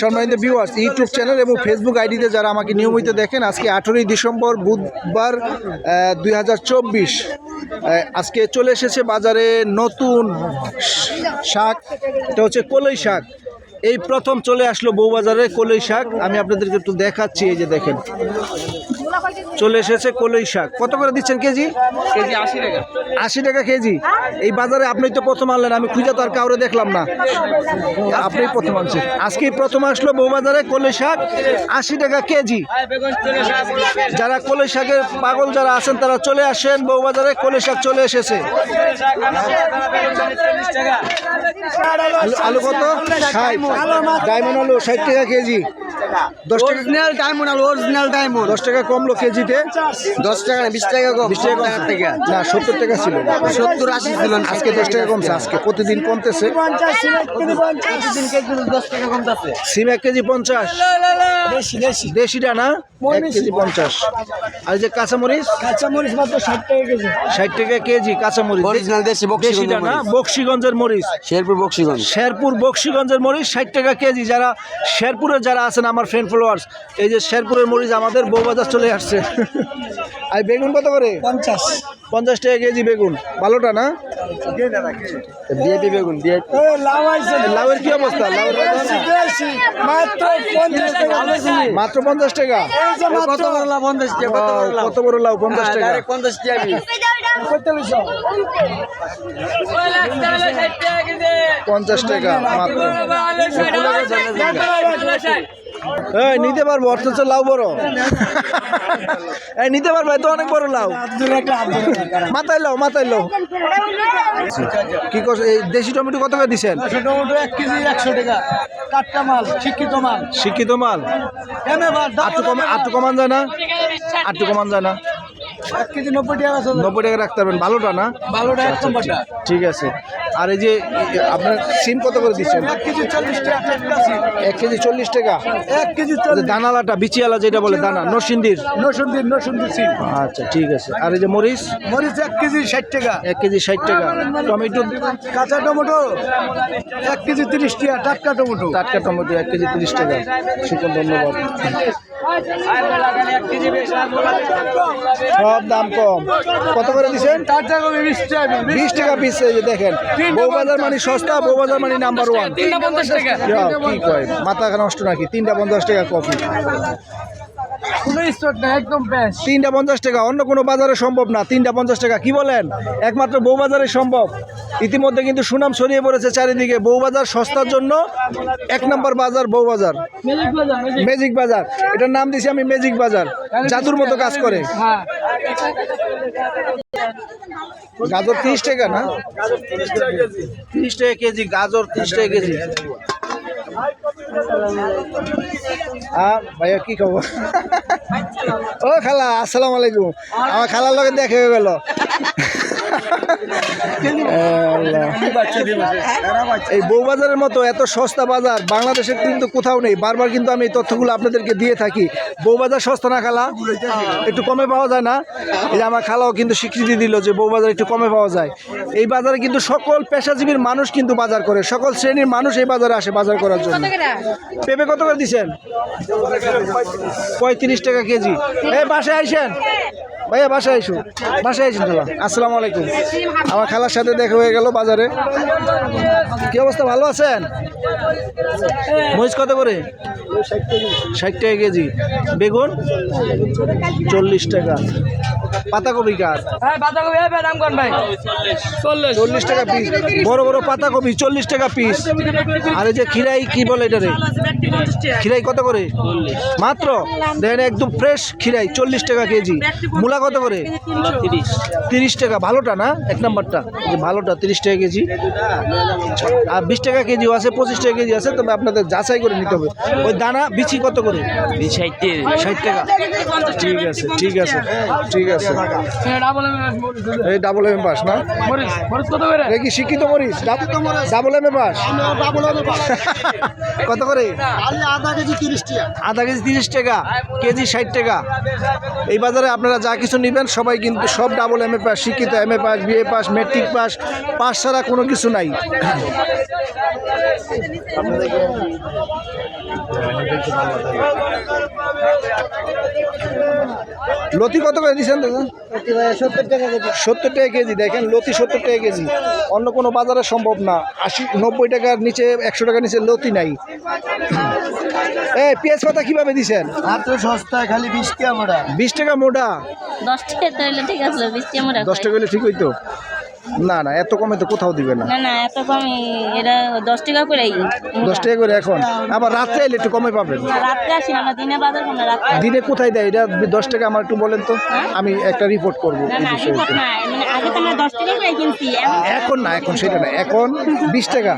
সম্মানিত viewers YouTube channel এবং Facebook আইডিতে যারা আমাকে নিয়মিত দেখেন, আজকে আঠেরোই ডিসেম্বর, বুধবার দুই হাজার চব্বিশ। আজকে চলে এসেছে বাজারে নতুন শাক, এটা হচ্ছে কলই শাক। এই প্রথম চলে আসলো বউবাজারে কলই শাক। আমি আপনাদেরকে একটু দেখাচ্ছি, এই যে দেখেন। চলে এসেছে কলই শাক। কত করে দিচ্ছেন কেজি? কেজি আশি টাকা। আশি টাকা কেজি? এই বাজারে আপনি তো প্রথম আনলেন আমি খুঁজে তো আর কাউরে দেখলাম না। আপনি প্রথম আনছেন। আজকে প্রথম আসলো বউবাজারে কলই শাক আশি টাকা কেজি। যারা কলই শাকের পাগল যারা আছেন তারা চলে আসেন বউবাজারে কলই শাক চলে এসেছে। আলু কত? ষাট। ডায়মন্ড আলু ষাট টাকা কেজি। দশ টাকা অরিজিনাল ডায়মন্ড আর অরিজিনাল ডায়মন্ড দশ টাকা কমলো কেজিতে। দশ টাকা না বিশ টাকা কম। বিশ টাকা কম। থেকে। না সত্তর টাকা ছিল। সত্তর আশি ছিল আজকে দশ টাকা কমছে আজকে প্রতিদিন কমতেছে। প্রতিদিন কেজি দশ টাকা কমতেছে সিম এক কেজি পঞ্চাশ। দেশিটা না? এক কেজি পঞ্চাশ। আর এই যে কাঁচামরিচ? কাঁচামরিচ মাত্র ষাট টাকা কেজি। ষাট টাকা কেজি কাঁচামরিচ। অরিজিনাল দেশি দেশিটা না? বক্সিগঞ্জের মরিচ। শেরপুর বক্সিগঞ্জ। শেরপুর বক্সিগঞ্জের মরিচ ষাট টাকা কেজি। যারা শেরপুরের যারা আছেন আমার ফ্রেন্ড ফলোয়ার্স এই যে শেরপুরের মরিচ আমাদের বউবাজার চলে আসছে। আর বেগুন কত করে? পঞ্চাশ। পঞ্চাশ টাকা কেজি বেগুন। ভালোটা না? বিএপি বেগুন লাউয়ের কি অবস্থা? মাত্র পঞ্চাশ টাকা। কত বড় লাভ পঞ্চাশ টাকা? কত বড় লাভ কত বড় লাউ? পঞ্চাশ টাকা। পঞ্চাশ টাকা। পঞ্চাশ টাকা মাত্র। এই নিতে পারব অথচ লাউ বড়। এই নিতে পারব তো অনেক বড় লাউ। মাথায় লাও মাথায় লাও। কি করছে এই দেশি টমেটো কত করে দিচ্ছেন টমেটো এক কেজি একশো টাকা। কাটটা মাল শিক্ষিত মাল। শিক্ষিত মাল? আটটু কমান যায় না? আটটু কমান যায় না? এক কেজি নব্বই টাকা নব্বই টাকা রাখতে পারবেন। ভালোটা না? ভালোটা এক নম্বরটা। ঠিক আছে। আর এই যে আপনার সিম কত করে দিচ্ছেন? এক কেজি চল্লিশ টাকা এক কেজি চল্লিশ দানালাটা বিচিয়ালা যেটা বলে দানা নরসিংদীর? নসুন্দির নসুন্দির সিম। আচ্ছা ঠিক আছে। আর এই যে মরিচ? মরিচ এক কেজি ষাট টাকা। এক কেজি ষাট টাকা। টমেটো? কাঁচা টমেটো এক কেজি তিরিশ টাকা টাটকা টমেটো। টাটকা টমেটো এক কেজি তিরিশ টাকা। শুকন ধন্যবাদ সব দাম কম। কত করে দিচ্ছেন? টাটকা কমে বিশ টাকা বিশ টাকা পিস দেখেন। বউবাজার মানে সস্তা বউবাজার মানে নাম্বার ওয়ান কি কয়? মাথা নষ্ট নাকি? তিনটা পঞ্চাশ টাকা কফি। কোনো স্টক না একদম বেশ তিনটা পঞ্চাশ টাকা অন্য কোনো বাজারে সম্ভব না। তিনটা পঞ্চাশ টাকা কি বলেন? একমাত্র বউবাজারে সম্ভব। ইতিমধ্যে কিন্তু সুনাম ছড়িয়ে পড়েছে চারিদিকে। বউবাজার সস্তার জন্য এক নম্বর বাজার বউবাজার ম্যাজিক বাজার এটার নাম দিয়েছি আমি ম্যাজিক বাজার জাদুর মতো কাজ করে। হ্যাঁ। গাজর তিরিশ টাকা না? তিরিশ টাকা কেজি গাজর তিরিশ টাকা কেজি। হ্যাঁ ভাইয়া কি খবর? ও খালা আসসালামু আলাইকুম। আমার খালার লগে দেখে হয়ে গেল। এই বউবাজারের মতো এত সস্তা বাজার বাংলাদেশের কিন্তু কোথাও নেই। বারবার কিন্তু আমি এই তথ্যগুলো আপনাদেরকে দিয়ে থাকি। বউবাজার সস্তা না খালা একটু কমে পাওয়া যায় না? এই যে আমার খালাও কিন্তু স্বীকৃতি দিল যে বউবাজার একটু কমে পাওয়া যায়। এই বাজারে কিন্তু সকল পেশাজীবীর মানুষ কিন্তু বাজার করে। সকল শ্রেণির মানুষ এই বাজারে আসে বাজার করার জন্য। পেঁপে কত করে দিচ্ছেন পঁয়ত্রিশ টাকা কেজি। এই বাসায় আইসেন? ভাইয়া বাসায় আইসু। বাসায় আইসেন খালা। আসসালামু আলাইকুম। আমার খালার সাথে দেখা হয়ে গেল বাজারে। কি অবস্থা ভালো আছেন? মরিচ কত করে? ষাট টাকা কেজি। বেগুন? চল্লিশ টাকা। পাতাকপি কার? হ্যাঁ হ্যাঁ চল্লিশ। চল্লিশ টাকা পিস বড় বড় পাতাকপি চল্লিশ টাকা পিস আর এই যে খিরাই কি বলে এটা রে খিরাই কত করে? মাত্র? দেখেন একদম ফ্রেশ খিরাই চল্লিশ টাকা কেজি। মূলা কত করে? তিরিশ টাকা, ভালোটা না? এক নাম্বারটা। ভালোটা, তিরিশ টাকা কেজি। আর বিশ টাকা কেজিও আছে, পঁচিশ টাকা কেজি আছে, তবে আপনাদের যাচাই করে নিতে হবে। ওই দানা, বিচি কত করে? ষাট টাকা। ঠিক আছে ঠিক আছে ঠিক আছে। এই ডাবল এম পাস না? কি শিক্ষিত মরিচ? Double M pass? কত করে? আধা কেজি তিরিশ টাকা আধা কেজি তিরিশ টাকা। কেজি ষাট টাকা। এই বাজারে আপনারা যা কিছু নেবেন, সবাই কিন্তু সব ডাবল এম এ পাস শিক্ষিত M A pass BA pass matric pass pass ছাড়া কোনো কিছু নাই। লতি কত করে দিচ্ছেন দাদা? সত্তর টাকা কেজি। সত্তর টাকা কেজি দেখেন লতি সত্তর টাকা কেজি। অন্য কোনো বাজারে সম্ভব না। আশি নব্বই টাকার নিচে একশো টাকার নিচে লতি নাই। এই পেঁয়াজ পাতা কীভাবে দিছেন সস্তায় খালি বিশ টাকা মোটা বিশ টাকা মোটা দশ টাকা ঠিক আছে বিশ টাকা আমরা দশ টাকা হলে ঠিক হইতো। না না এত কমে তো কোথাও দিবে না। না না এত কম এটা দশ টাকা করে দশ টাকা করে এখন? আবার রাত্রে এলে একটু কমে পাবেন। রাত্রে আসি আমরা দিনে বাজার কোনো রাত্রে দিনে কোথায় দেয়? এটা দশ টাকা আমার একটু বলেন তো। আমি একটা রিপোর্ট করব এই বিষয়ে। মানে এখন এখন না এখন সেটা না এখন বিশ টাকা।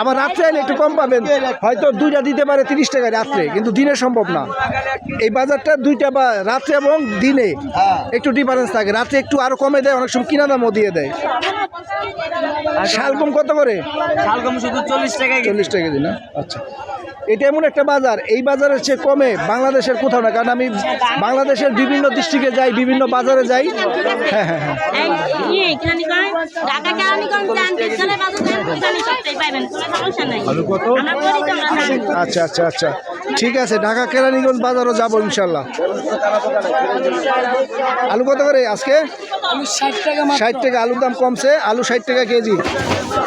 আবার রাত্রে এলে একটু কম পাবেন। হয়তো দুইটা দিতে পারে তিরিশ টাকা রাত্রে কিন্তু দিনে সম্ভব না। এই বাজারটা দুইটা বা রাত্রে এবং দিনে একটু ডিফারেন্স থাকে। রাত্রে একটু আরও কমে দেয় অনেক সময় কিনা দামও দিয়ে দেয়। শালগম কত করে? শালগম শুধু চল্লিশ টাকা চল্লিশ টাকা দিন আচ্ছা। এটা এমন একটা বাজার এই বাজারের চেয়ে কমে বাংলাদেশের কোথাও না কারণ আমি বাংলাদেশের বিভিন্ন ডিস্ট্রিক্টে যাই বিভিন্ন বাজারে যাই। হ্যাঁ হ্যাঁ হ্যাঁ। এই ইয়ে। আচ্ছা আচ্ছা আচ্ছা। ঠিক আছে ঢাকা কেরানীগঞ্জ বাজারও যাব ইনশাল্লাহ। আলু কত করে আজকে? ষাট টাকা আলুর দাম কমছে আলু ষাট টাকা কেজি।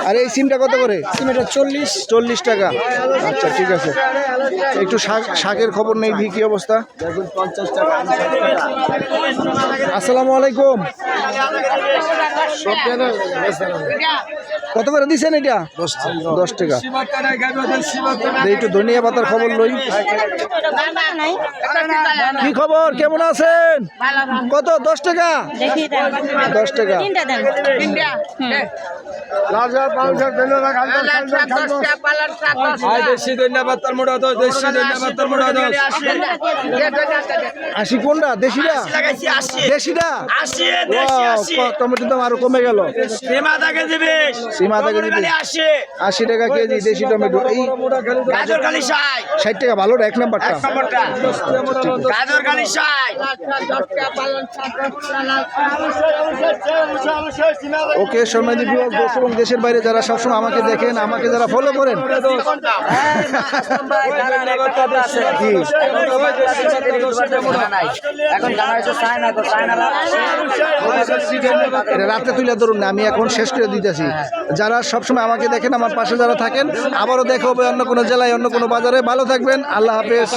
আর এই সিমটা কত করে? সিমেন্টের চল্লিশ। চল্লিশ টাকা। আচ্ছা ঠিক আছে। একটু শাক শাকের খবর নেই দি কি অবস্থা? দেখুন পঞ্চাশ টাকা আসসালামু আলাইকুম। কত করে দিছেন এটা? দশ টাকা। এই একটু ধনিয়া পাতার খবর লই। কি খবর? কেমন আছেন? কত? দশ টাকা? দশ টাকা। তিনটা দেন আশি কোনটা? দেশিটা? দেশিটা? টমেটোর দাম আরও কমে গেল। সীমা থেকে দিবি। আশি টাকা কেজি দেশি টমেটো। এই ষাট টাকা ভালো এক নাম্বারটা। ওকে সম্মানিত বিভাগ দেশ এবং দেশের বাইরে যারা সবসময় আমাকে দেখেন, আমাকে যারা ফলো করেন। রাতে তুলে ধরুন না, আমি এখন শেষ করে দিতেছি। যারা সবসময় আমাকে দেখেন, আমার পাশে যারা থাকেন, আবারও দেখা হবে অন্য কোনো জেলায়, অন্য কোনো বাজারে। ভালো থাকবেন, আল্লাহ হাফেজ।